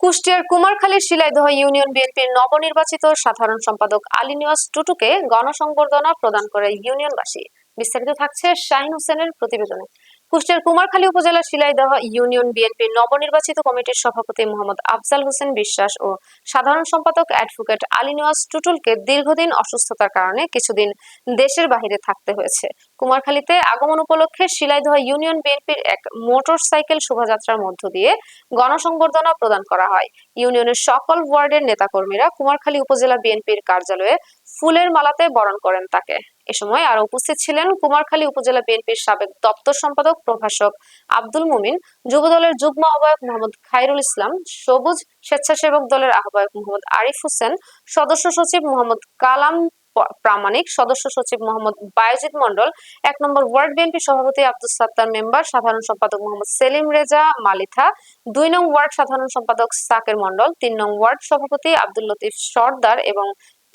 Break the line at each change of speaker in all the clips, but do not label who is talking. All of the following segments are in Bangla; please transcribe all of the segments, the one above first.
কুষ্টিয়ার কুমারখালীর শিলাইদহ ইউনিয়ন বিএনপির নবনির্বাচিত সাধারণ সম্পাদক আলী নিয়াজ টুটুকে গণসংবর্ধনা প্রদান করে ইউনিয়নবাসী। বিস্তারিত থাকছে শাহিন হোসেনের প্রতিবেদনে। কুষ্টিয়ার কুমারখালী উপজেলার শিলাইদহ ইউনিয়ন বিএনপির নবনির্বাচিত কমিটির সভাপতি মোহাম্মদ আফজাল হোসেন বিশ্বাস ও সাধারণ সম্পাদক অ্যাডভোকেট আলী নিয়াজ টুটুলকে দীর্ঘদিন অসুস্থতার কারণে কিছুদিন দেশের বাহিরে থাকতে হয়েছে। কুমারখালীতে আগমন উপলক্ষে শিলাইদহ ইউনিয়ন বিএনপির এক মোটর সাইকেল শোভাযাত্রার মধ্য দিয়ে গণসংবর্ধনা প্রদান করা হয়। ইউনিয়নের সকল ওয়ার্ডের নেতাকর্মীরা কুমারখালী উপজেলা বিএনপির কার্যালয়ে ফুলের মালাতে বরণ করেন তাকে। এ সময় আরও উপস্থিত ছিলেন কুমারখালী উপজেলা বিএনপির সাবেক দপ্তর সম্পাদক প্রভাষক আব্দুল মুমিন, যুবদলের যুগ্ম আহ্বায়ক মোহাম্মদ খায়রুল ইসলাম, সবুজ স্বেচ্ছাসেবক দলের আহ্বায়ক মোহাম্মদ আরিফ হোসেন, সদস্য সচিব মোহাম্মদ কালাম প্রামাণিক, সদস্য সচিব মোহাম্মদ বায়জিৎ মন্ডল এক নম্বর ওয়ার্ড বিএনপি সভাপতি আব্দুল সাত্তার মেম্বার, সাধারণ সম্পাদক মোহাম্মদ সেলিম রেজা মালিথা, দুই নং ওয়ার্ড সাধারণ সম্পাদক সাকের মন্ডল তিন নং ওয়ার্ড সভাপতি আব্দুল লতিফ সর্দার এবং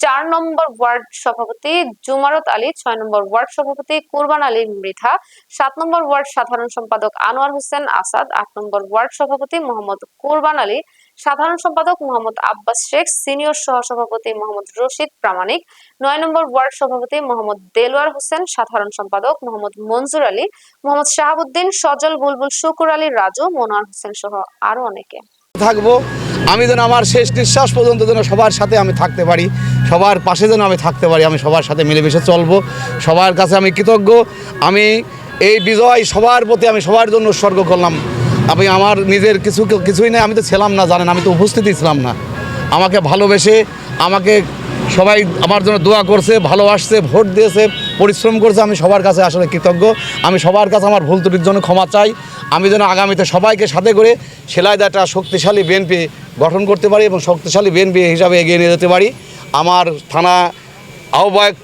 চার নম্বর ওয়ার্ড সভাপতি জুমারত আলী, ছয় নম্বর ওয়ার্ড সভাপতি কুরবান আলী মৃধা, সাত নম্বর ওয়ার্ড সাধারণ সম্পাদক আনোয়ার হোসেন আসাদ, আট নম্বর ওয়ার্ড সভাপতি মোহাম্মদ কুরবান আলী, সাধারণ সম্পাদক মোহাম্মদ আব্বাস শেখ, সিনিয়র সহসভাপতি মোহাম্মদ রশিদ প্রামাণিক, নয় নম্বর ওয়ার্ড সভাপতি মোহাম্মদ দেলোয়ার হোসেন, সাধারণ সম্পাদক মোহাম্মদ মঞ্জুর আলী, মোহাম্মদ শাহাবুদ্দিন, সজল বুলবুল, শুকুর আলী, রাজু, মনোয়ার হোসেন সহ আরও অনেকে।
থাকব, আমি যেন আমার শেষ নিঃশ্বাস পর্যন্ত যেন সবার সাথে আমি থাকতে পারি, সবার পাশে যেন আমি থাকতে পারি, আমি সবার সাথে মিলেমিশে চলবো, সবার কাছে আমি কৃতজ্ঞ, আমি এই বিজয় সবার প্রতি আমি সবার জন্য উৎসর্গ করলাম। আমি আমার নিজের কিছু, কিছুই নেই, আমি তো ছিলাম না, জানেন, আমি তো উপস্থিতই ছিলাম না। আমাকে ভালোবেসে, আমাকে সবাই আমার জন্য দোয়া করছে, ভালোবাসছে, ভোট দিয়েছে, পরিশ্রম করছে, আমি সবার কাছে আসলে কৃতজ্ঞ। আমি সবার কাছে আমার ভুল ত্রুটির জন্য ক্ষমা চাই। আমি যেন আগামীতে সবাইকে সাথে করে সেলাইদা একটা শক্তিশালী বিএনপি গঠন করতে পারি এবং শক্তিশালী বিএনপি হিসাবে এগিয়ে নিয়ে যেতে পারি। আমার থানা আহ্বায়ক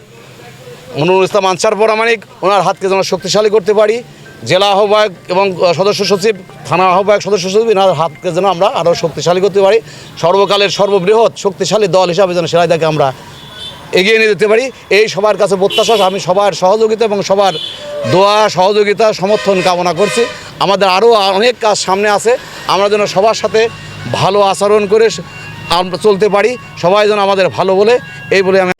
মনুরুল ইসলাম আনসার পরামানিক, ওনার হাতকে যেন শক্তিশালী করতে পারি। জেলা আহ্বায়ক এবং সদস্য সচিব, থানা আহ্বায়ক সদস্য সচিব, এনার হাতকে যেন আমরা আরও শক্তিশালী করতে পারি। সর্বকালের সর্ববৃহৎ শক্তিশালী দল হিসাবে যেন সেলাইদাকে আমরা এগিয়ে নিয়ে যেতে পারি। এই সবার কাছে প্রত্যাশা, আমি সবার সহযোগিতা এবং সবার দোয়া, সহযোগিতা, সমর্থন কামনা করছি। আমাদের আরও অনেক কাজ সামনে আছে। আমরা যেন সবার সাথে ভালো আচরণ করে চলতে পারি, সবাই যেন আমাদের ভালো বলে, এই বলে আমি